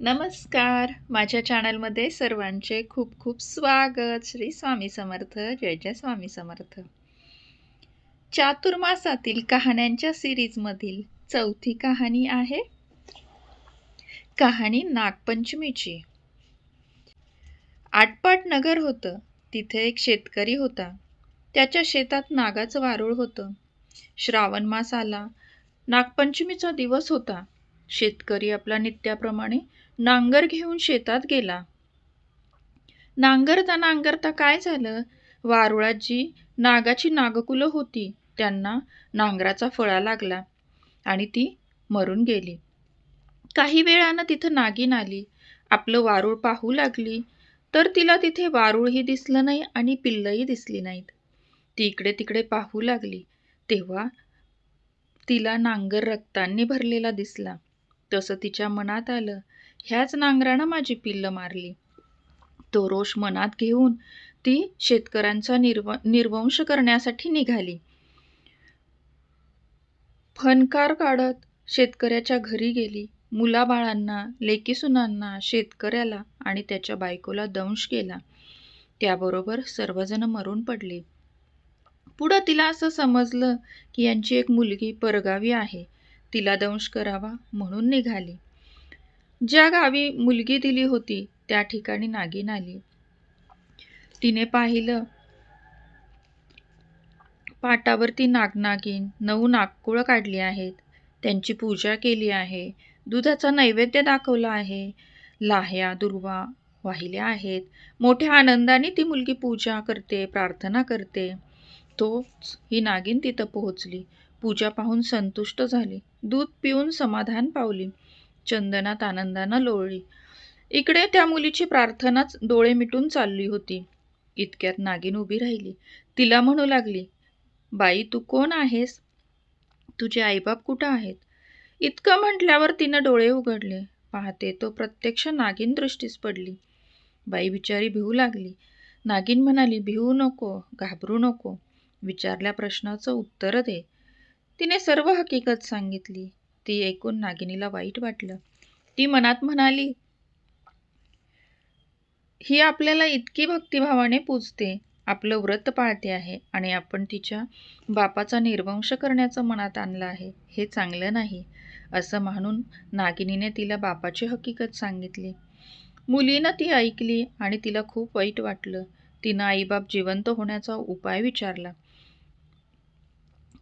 नमस्कार. माझ्या चॅनलमध्ये सर्वांचे खूप खूप स्वागत. श्री स्वामी समर्थ. जय जय स्वामी समर्थ. चातुर्मासातील कहाण्यांच्या सिरीजमधील चौथी कहाणी आहे कहाणी नागपंचमीची. आटपाट नगर होतं. तिथे एक शेतकरी होता. त्याच्या शेतात नागाचं वारूळ होतं. श्रावण मास आला. नागपंचमीचा दिवस होता. शेतकरी आपला नित्याप्रमाणे नांगर घेऊन शेतात गेला. नांगरता नांगरता काय झालं? वारुळात जी नागाची नागकुलं होती. त्यांना नांगराचा फळा लागला आणि ती मरून गेली. काही वेळानं तिथं नागिन आली. आपलं वारूळ पाहू लागली. तर तिला तिथे वारूळही दिसलं नाही आणि पिल्लंही दिसली नाहीत. ती इकडे तिकडे पाहू लागली. तेव्हा तिला नांगर रक्तांनी भरलेला दिसला. तसं तिच्या मनात आलं. ह्याच नांगरानं माझी पिल्ल मारली. तो रोष मनात घेऊन ती शेतकऱ्यांचा निर्व निर्वंश करण्यासाठी निघाली. फनकार काढत शेतकऱ्याच्या घरी गेली. मुलाबाळांना लेकीसुनांना शेतकऱ्याला आणि त्याच्या बायकोला दंश केला. त्याबरोबर सर्वजण मरून पडले. पुढं तिला असं समजलं की यांची एक मुलगी परगावी आहे. तिला दंश करावा म्हणून निघाली. ज्या गावी मुलगी दिली होती त्या ठिकाणी नागिन आली. तिने पाहिलं पाटावरती नागनागिन नऊ नागकुळं काढली आहेत. त्यांची पूजा केली आहे. दुधाचा नैवेद्य दाखवला आहे. लाह्या दुर्वा वाहिल्या आहेत. मोठ्या आनंदाने ती मुलगी पूजा करते प्रार्थना करते. तोच ही नागिन तिथं पोहोचली. पूजा पाहून संतुष्ट झाली. दूध पिऊन समाधान पावली. चंदनात आनंदानं लोळली. इकडे त्या मुलीची प्रार्थनाच डोळे मिटून चालली होती. इतक्यात नागिन उभी राहिली. तिला म्हणू लागली बाई तू कोण आहेस? तुझे आईबाप कुठं आहेत? इतकं म्हटल्यावर तिनं डोळे उघडले. पाहते तो प्रत्यक्ष नागिन दृष्टीस पडली. बाई बिचारी भिवू लागली. नागिन म्हणाली भिवू नको घाबरू नको. विचारल्या प्रश्नाचं उत्तर दे. तिने सर्व हकीकत सांगितली. ती ऐकून नागिनीला वाईट वाटलं. ती मनात म्हणाली ही आपल्याला इतकी भक्तिभावाने पूजते. आपलं व्रत पाळते आहे आणि आपण तिच्या बापाचा निर्वंश करण्याचं मनात आणलं आहे. हे चांगलं नाही असं म्हणून नागिनीने तिला बापाची हकीकत सांगितली. मुलीनं ती ऐकली आणि तिला खूप वाईट वाटलं. तिनं आईबाप जिवंत होण्याचा उपाय विचारला.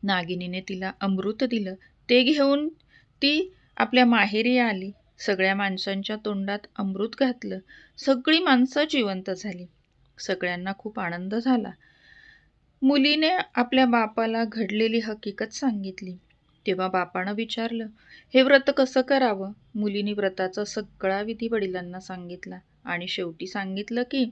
नागिनीने तिला अमृत दिलं. ते घेऊन ती आपल्या माहेरी आली. सगळ्या माणसांच्या तोंडात अमृत घातलं. सगळी माणसं जिवंत झाली. सगळ्यांना खूप आनंद झाला. मुलीने आपल्या बापाला घडलेली हकीकत सांगितली. तेव्हा बापानं विचारलं हे व्रत कसं करावं? मुलीने व्रताचा सगळा विधी वडिलांना सांगितला आणि शेवटी सांगितलं की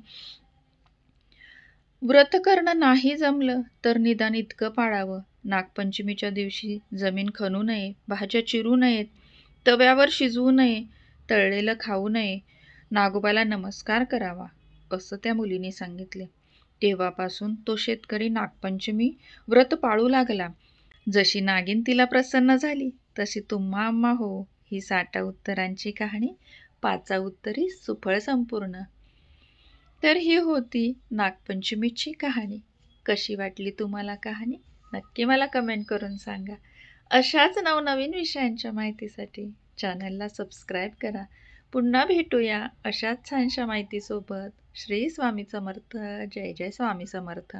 व्रत करणं नाही जमलं तर निदान इतकं पाळावं. नागपंचमीच्या दिवशी जमीन खणू नये भाज्या चिरू नयेत तव्यावर शिजवू नये तळलेलं खाऊ नये. नागोबाला नमस्कार करावा असं त्या मुलीने सांगितले. तेव्हापासून तो शेतकरी नागपंचमी व्रत पाळू लागला. जशी नागिन तिला प्रसन्न झाली तशी तुम्हा अम्मा हो ही साठा उत्तरांची कहाणी पाचा उत्तरी सुफळ संपूर्ण. तर ही होती नागपंचमीची कहाणी. कशी वाटली तुम्हाला कहाणी? नक्की मला कमेंट करून सांगा. अशाच नवनवीन विषयांच्या माहितीसाठी चॅनलला सबस्क्राईब करा. पुन्हा भेटूया अशाच छानशा माहितीसोबत. श्री स्वामी समर्थ. जय जय स्वामी समर्थ.